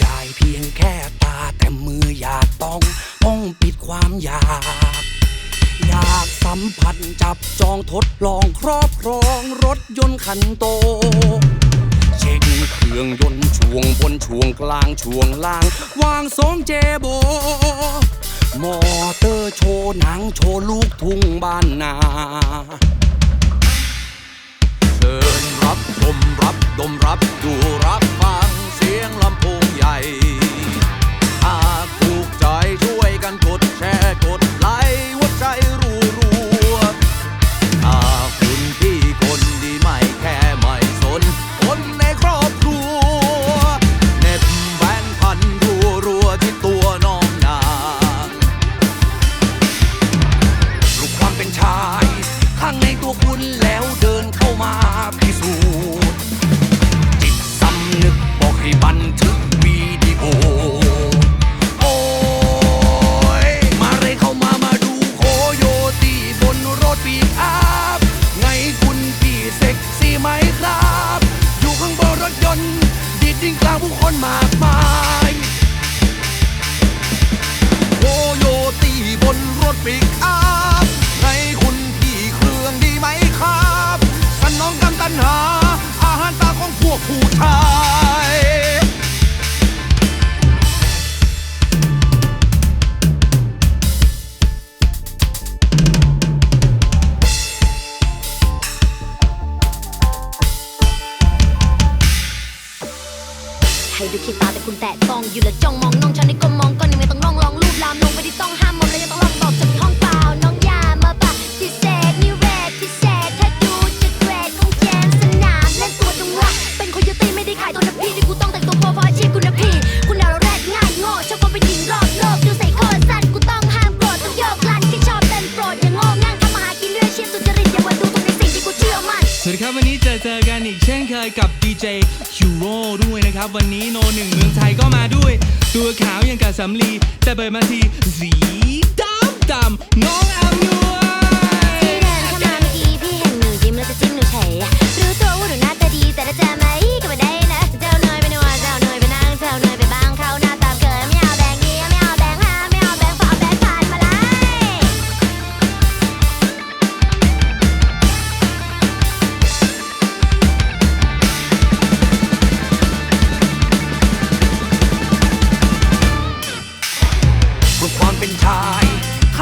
ได้เพียงแค่ตาแต่มืออยากต้องต้องปิดความอยาก สัมผัสจับจองทดลองครอบครองรถยนต์คันโต เช็คเครื่องยนต์ช่วงบนช่วงกลางช่วงล่าง วางสองเจโบ มอเตอร์โชว์หนังโชว์ลูกทุ่งบ้านนา ดิดดิ้งกลาผู้คนมากมายโคโยตีบนรถปิกอัพ ให้ดูขี้ตาแต่คุณแตะต้องอยู่และจ้องมองน้องฉันนี่ก็มองก็นี่ไม่ต้องน้องลองลูบลามลงไปที่ต้องห้ามหมดเลยยังต้องลองตอบจากที่ห้องเปล่าน้องยามาปะที่เศษนี่เรทที่เศษถ้าดูจะเกรดของแกนสนามเล่นตัวจังหวะเป็นโคโยตี้ไม่ได้ขายตัวนะพี่ที่กูต้องแต่งตัวพอเพราะอาชีพกูนะพี่คุณดาวแรกง่ายโง่ชอบคนเป็นหญิงรอบโลกดูใส่คอสั้นกูต้องห้ามโกรธต้องโยกลันที่ชอบเต้นโปรดอย่างโง่งั่งทำมาหากินด้วยอาชีพสุจริตอย่ามาดูถูกในสิ่งที่กูเชื่อมั่นสวัสดีครับวันนี้เจอเจอกันอีกเช่นเคยกับดีเจคิวโรด้วย ครับวันนี้โนหนึ่งเมืองไทยก็มาด้วย ตัวขาวอย่างกับสำลี แต่เปิดมาทีสีดำดำน้องอำนวยที่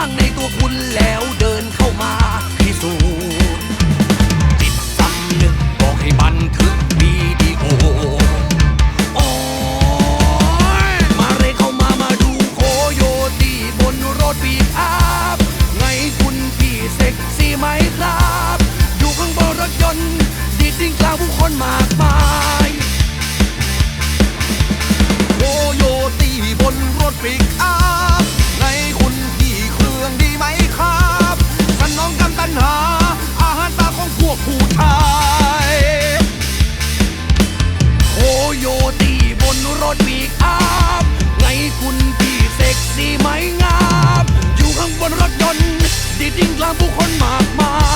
ข้างในตัวคุณแล้วเดินเข้ามาพิสูจน์จิตสำนึกบอกให้บันทึกวิดีโอโอ้ยมาเลยเข้ามามาดูโคโยตีบนรถปีอัพไงคุณพี่เซ็กซี่ไหมครับ อยู่ข้างบนรถยนต์ดิดดิ้งกลางผู้คนมากมาย นรถปีกอับไงคุณพี่เซ็กซี่ไหมงาม อยู่ข้างบนรถยนต์ดีดิ้งกลางผู้คนมากมาย